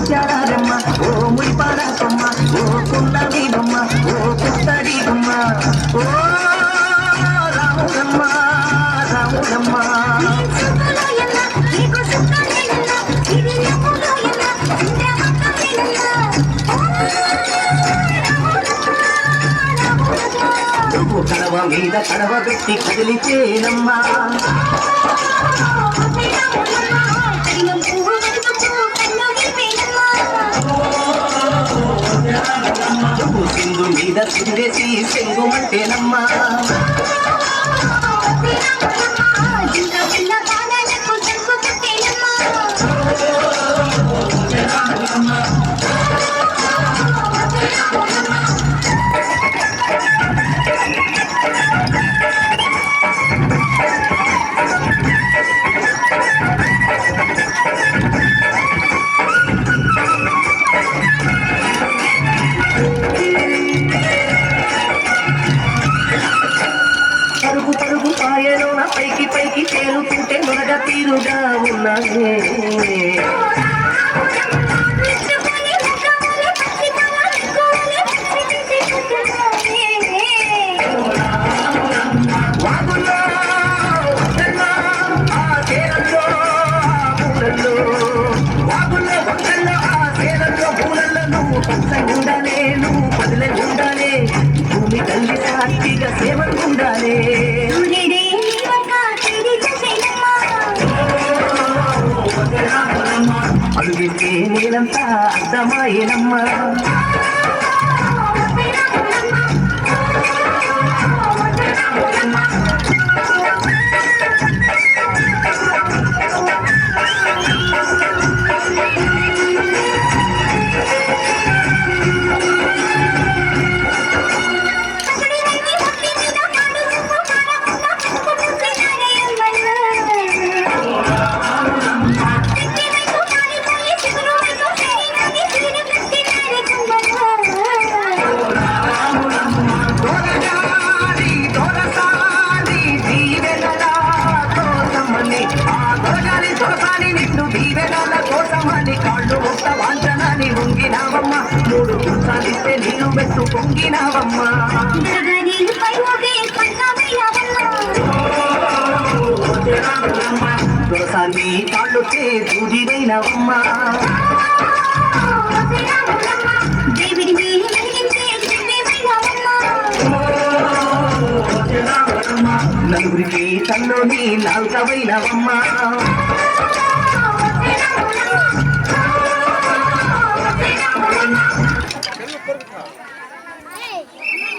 ఇచ్చారమ్మ ఓ ముడిపాడాకమ్మ ఓ కుండీ బొమ్మ ఓ కుత్తడి బొమ్మ ఓ రాముడమ్మ రాముడమ్మ. నువ్వు కడవ మీద కడవ పెట్టి కదిలిచేనమ్మా సింధు మీద పరుగు పరుగు పాయలోన పైకి పైకి తేలుతుంటే మొదట తీరుగా ఉన్నానే అర్థమైనమ్మా. దీవెనల కాళ్ళు ఒక్క వాంఛనాన్ని ఉంగినావమ్మ మూడు గుంసాలిస్తే నేను మెట్టు పొంగినావమ్మ. దొరసాని కాళ్ళుకే దూదివైనవమ్మ నలుగురికి తల్లోని నాలుకవైనవమ్మ